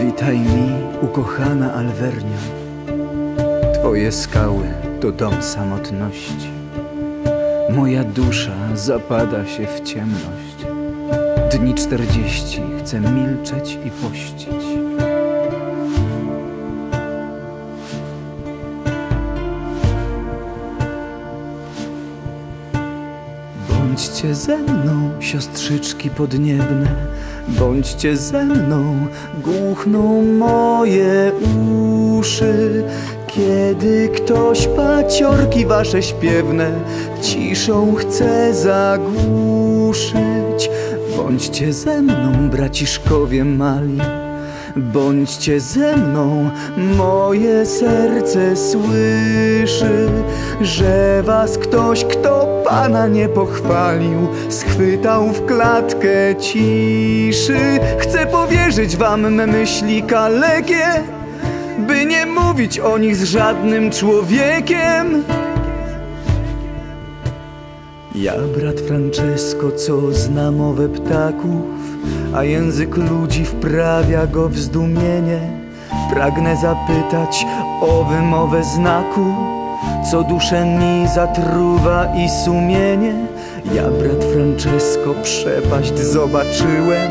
Witaj mi, ukochana Alwernio. Twoje skały to dom samotności. Moja dusza zapada się w ciemność. Dni czterdzieści chcę milczeć i pościć. Bądźcie ze mną, siostrzyczki podniebne, bądźcie ze mną, głuchną moje uszy. Kiedy ktoś paciorki wasze śpiewne ciszą chce zagłuszyć, bądźcie ze mną, braciszkowie mali. Bądźcie ze mną, moje serce słyszy, że was ktoś, kto Pana nie pochwalił, schwytał w klatkę ciszy. Chcę powierzyć wam me myśli kalekie, by nie mówić o nich z żadnym człowiekiem. Ja, brat Francesco, co zna mowę ptaków, a język ludzi wprawia go w zdumienie. Pragnę zapytać o wymowę znaku, co duszę mi zatruwa i sumienie. Ja, brat Francesco, przepaść zobaczyłem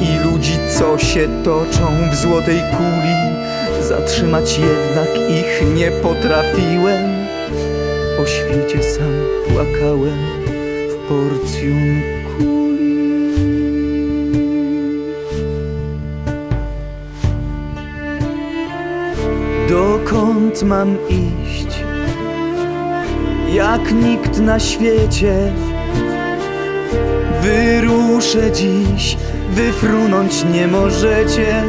i ludzi, co się toczą w złotej kuli. Zatrzymać jednak ich nie potrafiłem. O świcie sam płakałem w porcjum kuli. Dokąd mam iść? Jak nikt na świecie Wyruszę dziś, wyfrunąć nie możecie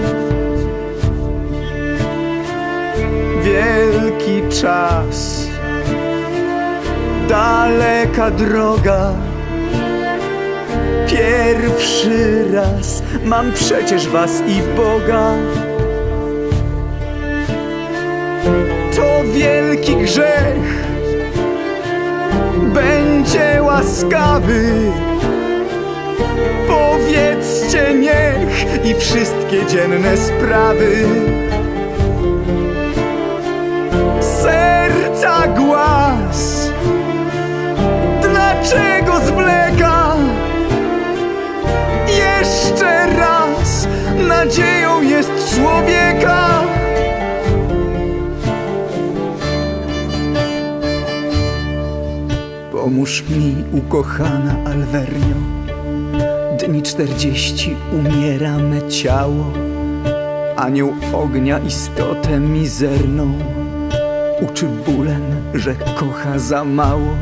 Wielki czas daleka droga. Pierwszy raz mam przecież was i Boga. To wielki grzech będzie łaskawy. Powiedzcie niech i wszystkie dzienne sprawy. Serca głaz Dlaczego zwleka? Jeszcze raz Nadzieją Pomóż mi, ukochana Alwernio Dni czterdzieści umiera me ciało Anioł ognia istotę mizerną. Uczy bólem, że kocha za mało.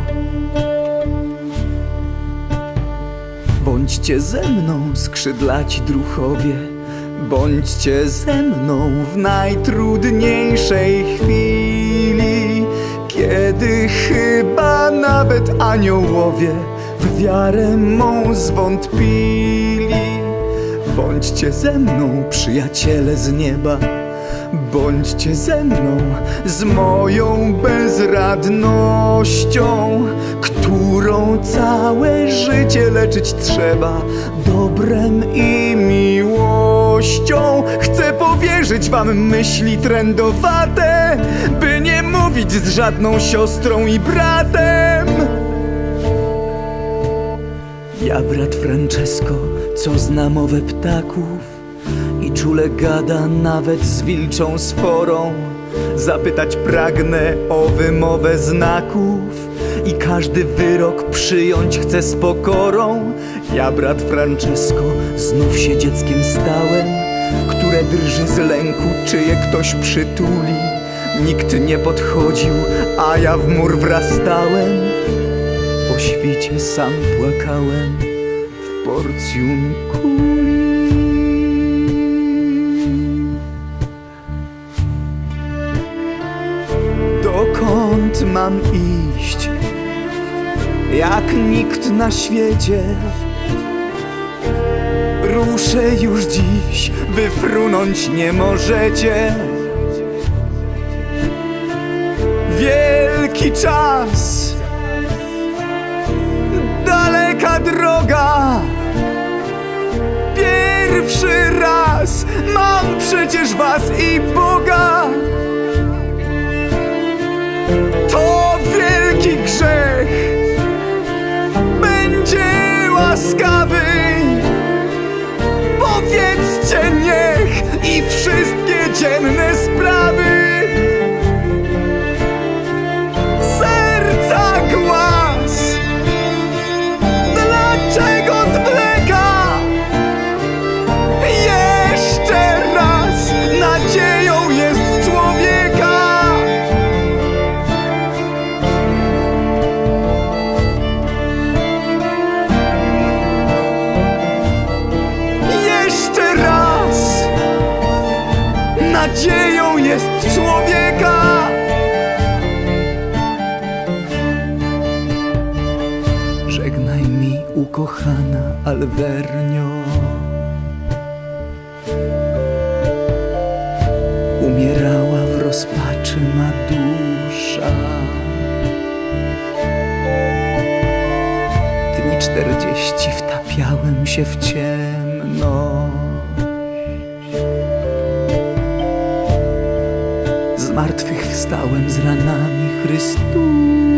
Bądźcie ze mną, skrzydlaci druchowie. Bądźcie ze mną w najtrudniejszej chwili Kiedy chyba nawet aniołowie w wiarę mą zwątpili Bądźcie ze mną, przyjaciele z nieba Bądźcie ze mną, z moją bezradnością, którą całe życie leczyć trzeba dobrem i miłością. Chcę powierzyć wam myśli trędowate, by mówić z żadną siostrą i bratem. Ja, brat Francesco, co zna mowę ptaków i czule gada nawet z wilczą sforą. Zapytać pragnę o wymowę znaków i każdy wyrok przyjąć chcę z pokorą. Ja, brat Francesco, znów się dzieckiem stałem, które drży z lęku, czy je ktoś przytuli. Nikt nie podchodził, a ja w mur wrastałem. Po świcie sam płakałem w porcjum kuli. Dokąd mam iść? Jak nikt na świecie Ruszę już dziś, wyfrunąć nie możecie Wielki czas Daleka droga Pierwszy raz mam przecież was i Boga. To wielki grzech. Człowieka. Żegnaj mi, ukochana Alvernio. Umierała w rozpaczy ma dusza. Dni czterdzieści wtapiałem się w ciemność. Wstałem z ranami Chrystusa.